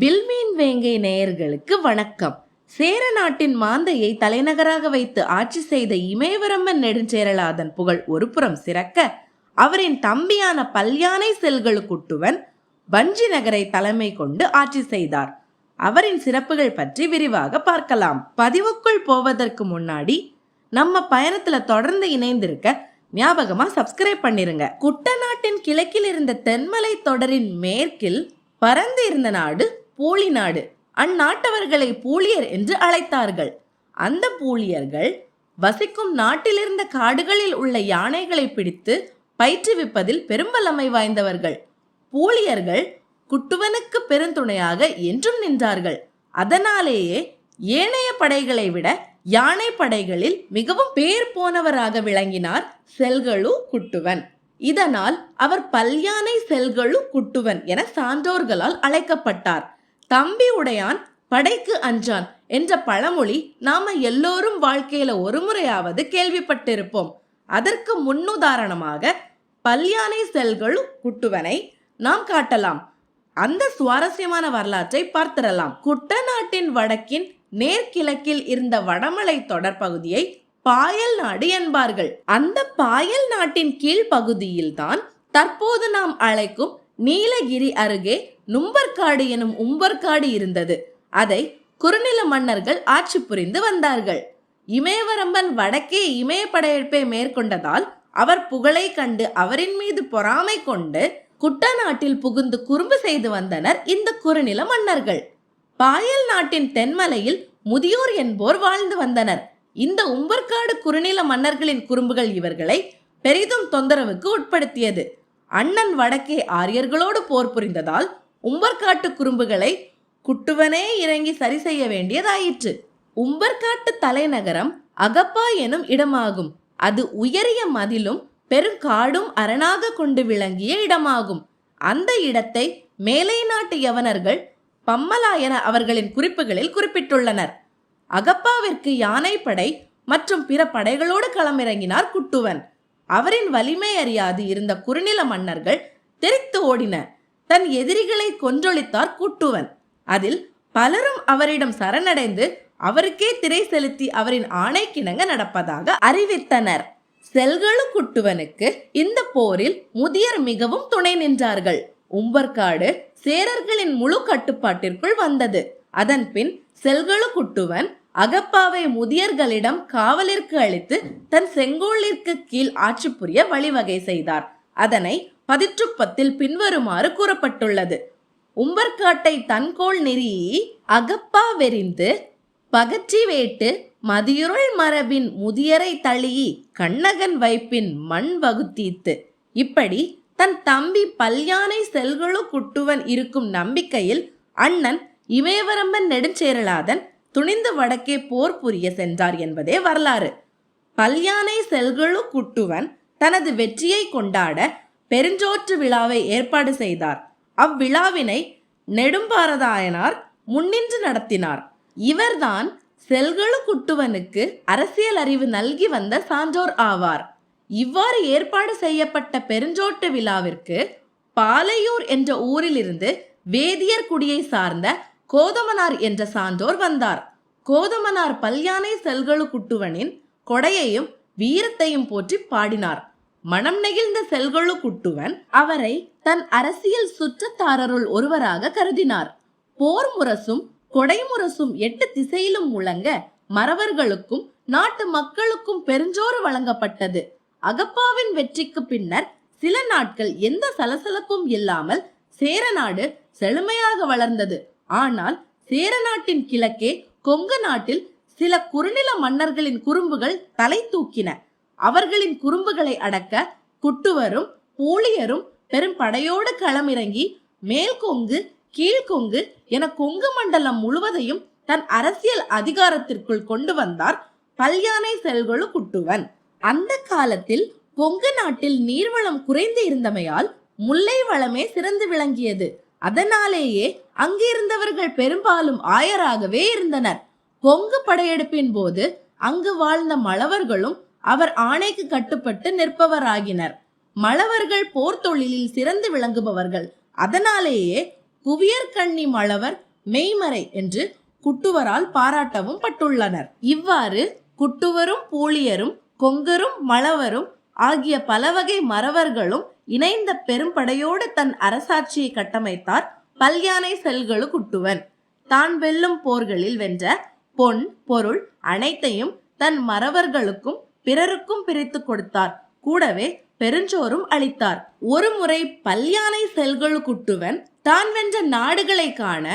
பில்மீன் வேங்கை நேயர்களுக்கு வணக்கம். சேர நாட்டின் மாந்தையை தலைநகராக வைத்து ஆட்சி செய்த இமயவரம்மன் நெடுஞ்சேரலாதன் புகழ் ஒருபுறம் சிறக்க அவரின் தம்பியான பல்யானை செல்களுக்குட்டுவன் வஞ்சி நகரை தலைமை கொண்டு ஆட்சி செய்தார். அவரின் சிறப்புகள் பற்றி விரிவாக பார்க்கலாம். பதிவுக்குள் போவதற்கு முன்னாடி நம்ம பயணத்துல தொடர்ந்து இணைந்திருக்க ஞாபகமா சப்ஸ்கிரைப் பண்ணிருங்க. குட்டநாட்டின் கிழக்கில் இருந்த தென்மலை தொடரின் மேற்கில் பரந்து இருந்த நாடு போலி நாடு. அந்நாட்டவர்களை பூலியர் என்று அழைத்தார்கள். அந்த பூலியர்கள் வசிக்கும் நாட்டிலிருந்த காடுகளில் உள்ள யானைகளை பிடித்து பயிற்றுவிப்பதில் பெரும்பலமை வாய்ந்தவர்கள். பூலியர்கள் குட்டுவனுக்கு பெருந்துணையாக என்றும் நின்றார்கள். அதனாலேயே ஏனைய படைகளை விட யானை படைகளில் மிகவும் பேர் போனவராக விளங்கினார் செல்களு குட்டுவன். இதனால் அவர் பல்யானை செல்களு குட்டுவன் என சான்றோர்களால் அழைக்கப்பட்டார். தம்பி உடையான் படைக்கு அஞ்சான் என்ற பழமொழி நாம எல்லோரும் வாழ்க்கையில ஒரு முறையாவது கேள்விப்பட்டிருப்போம். அதற்கு முன்னுதாரணமாக பல்யானை செல்கள் குட்டுவனை நாம் காட்டலாம். அந்த சுவாரஸ்யமான வரலாற்றை பார்த்திடலாம். குட்டநாட்டின் வடக்கின் நேர்கிழக்கில் இருந்த வடமலை தொடர் பகுதியை பாயல் நாடு என்பார்கள். அந்த பாயல் நாட்டின் கீழ்ப்பகுதியில்தான் தற்போது நாம் அழைக்கும் நீலகிரி அருகே நும்பர்காடு எனும் உம்பர்காடு இருந்தது. அதை குறுநில மன்னர்கள் ஆட்சி புரிந்து வந்தார்கள். இமயவரம்பன் வடக்கே இமய படையெடுப்பை மேற்கொண்டதால் அவர் புகழை கண்டு அவரின் மீது பொறாமை கொண்டு குட்டநாட்டில் புகுந்து குறும்பு செய்து வந்தனர் இந்த குறுநில மன்னர்கள். பாயல் நாட்டின் தென்மலையில் முதியோர் என்போர் வாழ்ந்து வந்தனர். இந்த உம்பர்காடு குறுநில மன்னர்களின் குறும்புகள் இவர்களை பெரிதும் தொந்தரவுக்கு உட்படுத்தியது. அண்ணன் வடக்கே ஆரியர்களோடு போர் புரிந்ததால் உம்பர்காட்டு குறும்புகளை குட்டுவனே இறங்கி சரி செய்ய வேண்டியதாயிற்று. உம்பர்காட்டு தலைநகரம் அகப்பா எனும் இடமாகும். அது உயரிய மதிலும் பெருங்காடும் அரணாக கொண்டு விளங்கிய இடமாகும். அந்த இடத்தை மேலை நாட்டு யவனர்கள் பம்மலா என அவர்களின் குறிப்புகளில் குறிப்பிட்டுள்ளனர். அகப்பாவிற்கு யானைப்படை மற்றும் பிற படைகளோடு களமிறங்கினார் குட்டுவன். அவரின் வலிமை அறியாது இருந்த குறுநில மன்னர்கள் தெரித்து ஓடின. தன் எதிரிகளை கொன்றொழித்தார் குட்டுவன். அதில் பலரும் அவரிடம் சரணடைந்து அவருக்கே திரை செலுத்தி அவரின் ஆணைக்கிணங்க நடப்பதாக அறிவித்தனர். செல்களு குட்டுவனுக்கு இந்த போரில் முதியர் மிகவும் துணை நின்றார்கள். உம்பர்காடு சேரர்களின் முழு கட்டுப்பாட்டிற்குள் வந்தது. அதன் பின் செல்களு குட்டுவன் அகப்பாவை முதியர்களிடம் காவலிற்கு அளித்து தன் செங்கோலிற்கு கீழ் ஆட்சி புரிய வழிவகை செய்தார். அதனை பதிற்றுப்பத்தில் பின்வருமாறு கூறப்பட்டுள்ளது. உம்பர்காட்டை தன்கோள் நெறி அகப்பா வெறிந்து பகற்றி வேட்டு மதியுருள் மரபின் முதியரை தழியி கண்ணகன் வைப்பின் மண் வகுத்தீத்து. இப்படி தன் தம்பி பல்யானை செல்களு குட்டுவன் இருக்கும் நம்பிக்கையில் அண்ணன் இமயவரம்பன் நெடுஞ்சேரலாதன் துணிந்து வடக்கே போர் புரிய சென்றார் என்பதே வரலாறு. பல்யானை செல்களு குட்டுவன் தனது வெற்றியை கொண்டாட பெருஞ்சோற்று விழாவை ஏற்பாடு செய்தார். அவ்விழாவினை நெடும்பாரதாயனார் முன்னின்று நடத்தினார். இவர்தான் செல்களு குட்டுவனுக்கு அரசியல் அறிவு நல்கி வந்த சான்றோர் ஆவார். இவ்வாறு ஏற்பாடு செய்யப்பட்ட பெருஞ்சோட்டு விழாவிற்கு பாலையூர் என்ற ஊரிலிருந்து வேதியர் குடியை சார்ந்த கோதமனார் என்ற சான்றோர் வந்தார். கோதமனார் பல்யானை செல்களுக்குட்டுவனின் கொடையையும் வீரத்தையும் போற்றி பாடினார். மனம் நெகிழ்ந்த செல்களுக்குட்டுவன் அவரை தன் அரசியல் சுற்றத்தாரருள் ஒருவராக கருதினார். போர் முரசும் கொடைமுரசும் எட்டு திசையிலும் முழங்க மறவர்களுக்கும் நாட்டு மக்களுக்கும் பெருஞ்சோறு வழங்கப்பட்டது. அகப்பாவின் வெற்றிக்கு பின்னர் சில நாட்கள் எந்த சலசலப்பும் இல்லாமல் சேரநாடு செழுமையாக வளர்ந்தது. ஆனால் சேர நாட்டின் கிழக்கே கொங்கு நாட்டில் சில குறுநில மன்னர்களின் குறும்புகள் தலை தூக்கின. அவர்களின் குறும்புகளை அடக்க குட்டுவரும் போலியரும் பெரும் படையோடு களமிறங்கி மேல்கொங்கு கீழ்கொங்கு என கொங்கு மண்டலம் முழுவதையும் தன் அரசியல் அதிகாரத்திற்குள் கொண்டு வந்தார் பல்யானை செல்கொழு குட்டுவன். அந்த காலத்தில் கொங்கு நாட்டில் நீர்வளம் குறைந்து இருந்தமையால் முல்லை வளமே சிறந்து விளங்கியது. அதனாலேயே அங்கிருந்தவர்கள் பெரும்பாலும் ஆயராகவே இருந்தனர். கொங்கு படையெடுப்பின் போது அங்கு வாழ்ந்த மழவர்களும் அவர் ஆணைக்கு கட்டுப்பட்டு நிற்பவராகினர். மழவர்கள் போர் தொழிலில் சிறந்து விளங்குபவர்கள். அதனாலேயே குவியற்கண்ணி மழவர் மெய்மறை என்று குட்டுவரால் பாராட்டவும் பட்டுள்ளனர். இவ்வாறு குட்டுவரும் பூழியரும் கொங்கரும் மழவரும் ஆகிய பலவகை மறவர்களும் இணைந்த பெரும்படையோடு தன் அரசாட்சியை கட்டமைத்தார் பல்யானை செல்களு குட்டுவன். தான் வெல்லும் போர்களில் வென்ற பொன் பொருள் அனைத்தையும் தன் மறவர்களுக்கும் பிறருக்கும் பிரித்து கொடுத்தார். கூடவே பெருஞ்சோறும் அளித்தார். ஒரு முறை பல்யானை செல்களு குட்டுவன் தான் வென்ற நாடுகளை காண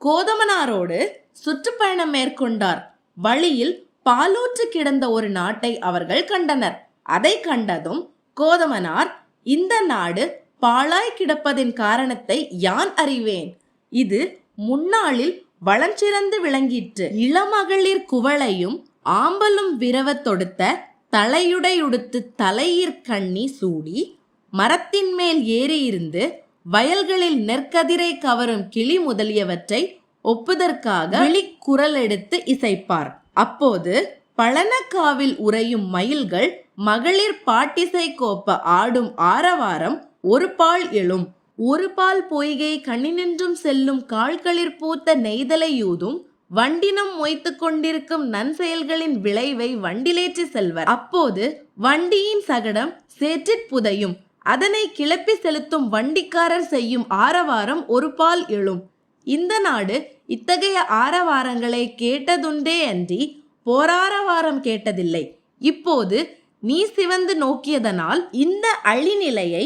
கோதமனாரோடு சுற்றுப்பயணம் மேற்கொண்டார். வழியில் பாலூற்று கிடந்த ஒரு நாட்டை அவர்கள் கண்டனர். அதை கண்டதும் கோதமனார் இந்த நாடு பாழாய் கிடப்பதின் காரணத்தை யான் அறிவேன்? இது முன்னாளில் வளஞ்சிறந்து விளங்கிற்று. இளமகளிர் குவளையும் ஆம்பலும் விரவத் தொடுத்த தலையுடையுடுத்து தலையிற் கண்ணி சூடி மரத்தின் மேல் ஏறியிருந்து வயல்களில் நெற்கதிரை கவரும் கிளி முதலியவற்றை ஒப்புதற்காக விழிக்குரல் எடுத்து இசைப்பார். அப்போது பழனக்காவில் உறையும் மயில்கள் மகளிர் பாட்டிசை கோப்ப ஆடும் ஆரவாரம் ஒரு பால் எழும். ஒரு பால் பொய்கை கண்ணினின்றும் செல்லும் கால்களிற் பூத்த நெய்தலை யூதும் வண்டினம் மொய்த்து கொண்டிருக்கும் நன்செயல்களின் விளைவை வண்டிலேற்றி செல்வர். அப்போது வண்டியின் சகடம் சேற்றிற் புதையும். அதனை கிளப்பி செலுத்தும் வண்டிக்காரர் செய்யும் ஆரவாரம் ஒரு பால் எழும். இந்த நாடு இத்தகைய ஆரவாரங்களை கேட்டதுண்டே அன்றி போராரவாரம் கேட்டதில்லை. இப்போது நீ சிவந்து நோக்கியதனால் இந்த அழிநிலையை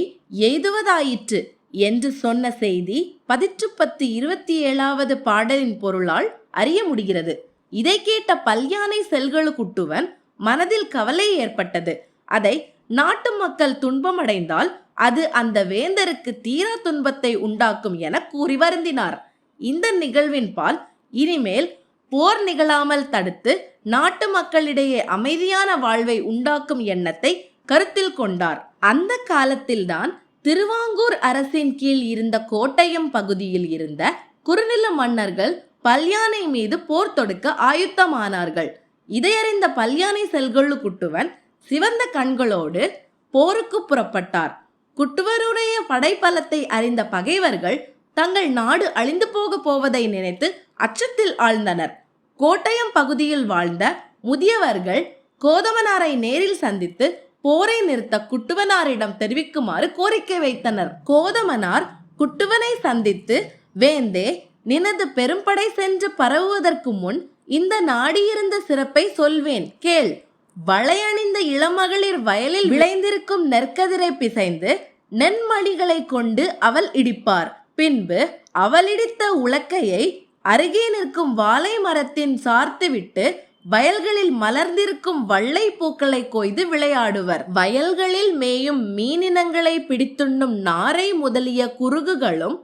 எய்துவதாயிற்று என்று சொன்ன செய்தி பதிற்று பத்து இருபத்தி ஏழாவது பாடலின் பொருளால் அறிய முடிகிறது. இதை கேட்ட பல்யானை செல்களுக்குட்டுவன் மனதில் கவலை ஏற்பட்டது. அதை நாட்டு மக்கள் துன்பமடைந்தால் அது அந்த வேந்தருக்கு தீரா துன்பத்தை உண்டாக்கும் என கூறி வருந்தினார். இந்த நிகழ்வின் பால் இனிமேல் போர் நிகழாமல் தடுத்து நாட்டு மக்களிடையே அமைதியான வாழ்வை உண்டாக்கும் எண்ணத்தை கருத்தில் கொண்டார். அந்த காலத்தில்தான் திருவாங்கூர் அரசின் கீழ் இருந்த கோட்டயம் பகுதியில் இருந்த குறுநில மன்னர்கள் பல்யானை மீது போர் தொடுக்க ஆயுத்தமானார்கள். இதையறிந்த பல்யானை செல்கொள்ளு குட்டுவன் சிவந்த கண்களோடு போருக்கு புறப்பட்டார். குட்டுவருடைய படைபலத்தை அறிந்த பகைவர்கள் தங்கள் நாடு அழிந்து போக போவதை நினைத்து அச்சத்தில் ஆழ்ந்தனர். கோட்டயம் பகுதியில் வாழ்ந்த முதியவர்கள் கோதமனாரை நேரில் சந்தித்து போரை நிறுத்த குட்டுவனாரிடம் தெரிவிக்குமாறு கோரிக்கை வைத்தனர். கோதமனார் குட்டுவனை சந்தித்து வேந்தே நினது பெரும்படை சென்று பரவுவதற்கு முன் இந்த நாடியிருந்த சிறப்பை சொல்வேன் கேள். வளையணிந்த இளமகளிர் வயலில் விளைந்திருக்கும் நெற்கதிரை பிசைந்து நென்மணிகளை கொண்டு அவள் இடிப்பார். பின்பு அவளிடித்த உலக்கையை அருகே நிற்கும் வாழை மரத்தின் சார்த்துவிட்டு வயல்களில் மலர்ந்திருக்கும் வள்ளை பூக்களை கொய்து விளையாடுவர். வயல்களில் மேயும் மீனினங்களை பிடித்துண்ணும் நாரை முதலிய குருகுகளும்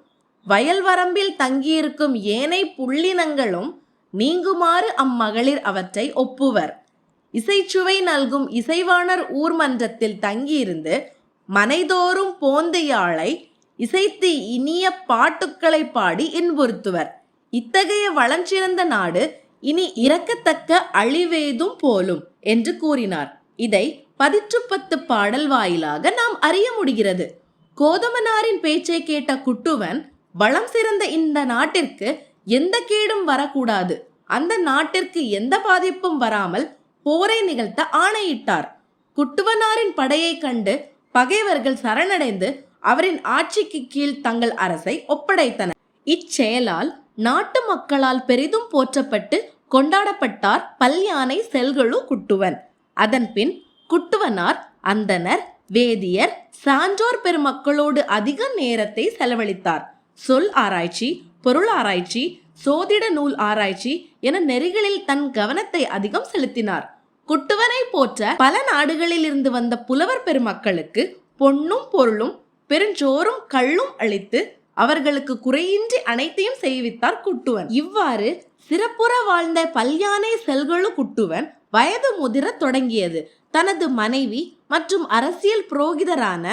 வயல் வரம்பில் தங்கியிருக்கும் ஏனை புள்ளினங்களும் நீங்குமாறு அம்மகளிர் அவற்றை ஒப்புவர். இசைச்சுவை நல்கும் இசைவாணர் ஊர்மன்றத்தில் தங்கியிருந்து மனைதோறும் போந்து யாழை இசைத்து இனிய பாட்டுக்களை பாடி இன்புறுத்துவர். இத்தகைய வளஞ்சிறந்த நாடு இனி இறக்கத்தக்க அழிவேதும் போலும் என்று கூறினார். இதை பதிற்று பத்து பாடல் வாயிலாக நாம் அறிய முடிகிறது. கோதமனாரின் பேச்சை கேட்ட குட்டுவன் வளம் சிறந்த இந்த நாட்டிற்கு எந்த கேடும் வரக்கூடாது. அந்த நாட்டிற்கு எந்த பாதிப்பும் வராமல் போரை நிகழ்த்த ஆணையிட்டார். குட்டுவனாரின் படையை கண்டு பகைவர்கள் சரணடைந்து அவரின் ஆட்சிக்கு கீழ் தங்கள் அரசை ஒப்படைத்தனர். இச்செயலால் நாட்டு மக்களால் பெரிதும் போற்றப்பட்டு கொண்டாடப்பட்டார் பல்யானை செல்களு குட்டுவன். அதன்பின் குட்டுவனார் அந்தனர் வேதியர் சான்றோர் பெருமக்களோடு அதிக நேரத்தை செலவழித்தார். சொல் ஆராய்ச்சி பொருள் ஆராய்ச்சி சோதிட நூல் ஆராய்ச்சி என நெறிகளில் தன் கவனத்தை அதிகம் செலுத்தினார். குட்டுவனை போற்ற பல நாடுகளில் இருந்து வந்த புலவர் பெருமக்களுக்கு பொன்னும் பொருளும் பெருஞ்சோறும் கள்ளும் அளித்து அவர்களுக்கு குறையின்றி அனைத்தையும் செய்வித்தார் குட்டுவன். இவ்வாறு சிறப்புற வாழ்ந்த பல்யானை செல்களு குட்டுவன் வயது முதிர தொடங்கியது. தனது மனைவி மற்றும் அரசியல் புரோகிதரான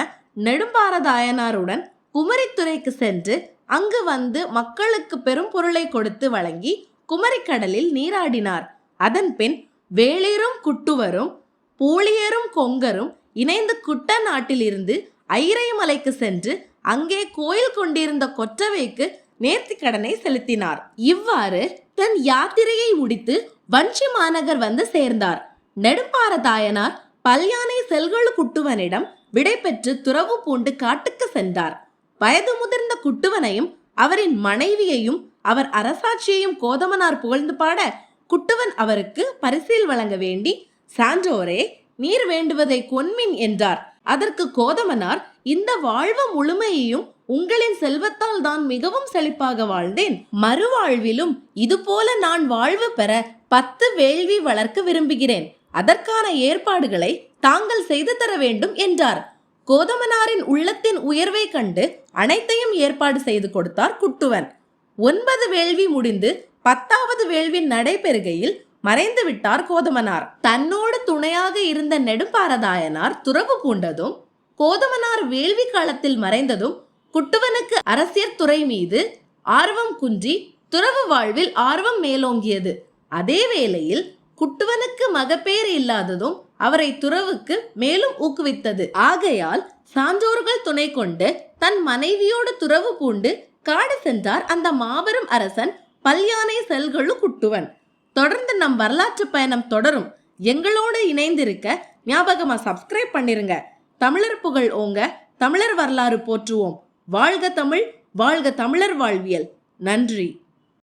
நெடும்பாரதாயனாருடன் குமரித்துறைக்கு சென்று அங்கு வந்து மக்களுக்கு பெரும் பொருளை கொடுத்து வழங்கி குமரிக்கடலில் நீராடினார். அதன்பின் வேளிரும் குட்டுவரும் பூழியரும் கொங்கரும் இணைந்து குட்ட நாட்டிலிருந்து ஐரைமலைக்கு சென்று அங்கே கோயில் கொண்டிருந்த கொற்றவைக்கு நேர்த்தி கடனை செலுத்தினார். இவ்வாறு தன் யாத்திரையை முடித்து வஞ்சி மாநகர் வந்து சேர்ந்தார். நெடும்பார தாயனார் பல்யானை செல்களு குட்டுவனிடம் விடைபெற்று துறவு பூண்டு காட்டுக்கு சென்றார். வயது முதிர்ந்த குட்டுவனையும் அவரின் மனைவியையும் அவர் அரசாட்சியையும் கோதமனார் புகழ்ந்து பாட குட்டுவன் அவருக்கு பரிசில் வழங்க வேண்டி சான்றோரே நீர் வேண்டுவதை கொன்மின் என்றார். அதற்கு கோதமனார் இந்த வாழ்வு முழுமையையும் உங்களின் செல்வத்தால் தான் மிகவும் செழிப்பாக வாழ்ந்தேன். மறுவாழ்விலும் இதுபோல நான் வாழ்வு பெற பத்து வேள்வி வளர்க்க விரும்புகிறேன். அதற்கான ஏற்பாடுகளை தாங்கள் செய்து தர வேண்டும் என்றார். கோதமனாரின் உள்ளத்தின் உயர்வை கண்டு அனைத்தையும் ஏற்பாடு செய்து கொடுத்தார் குட்டுவன். ஒன்பது வேள்வி முடிந்து பத்தாவது வேள்வி நடைபெறுகையில் மறைந்து விட்டார் கோதமனார். தன்னோடு துணையாக இருந்த நெடும்பாரதாயனார் துறவு பூண்டதும் கோதமனார் வேள்வி காலத்தில் மறைந்ததும் குட்டுவனுக்கு அரசியற் துறை மீது ஆர்வம் குன்றி துறவு வாழ்வில் ஆர்வம் மேலோங்கியது. அதே வேளையில் குட்டுவனுக்கு மகப்பேறு இல்லாததும் அவரை துறவுக்கு மேலும் ஊக்குவித்தது. ஆகையால் சான்றோர்கள் துணை கொண்டு தன் மனைவியோடு துறவு பூண்டு காடு சென்றார் அந்த மாபெரும் அரசன் பல்யானை செல்களு குட்டுவன். தொடர்ந்து நம் வரலாற்று பயணம் தொடரும். எங்களோடு இணைந்திருக்க ஞாபகமாக சப்ஸ்கிரைப் பண்ணிருங்க. தமிழர் புகழ் ஓங்க தமிழர் வரலாறு போற்றுவோம். வாழ்க தமிழ் வாழ்க தமிழர் வாழ்வியல். நன்றி.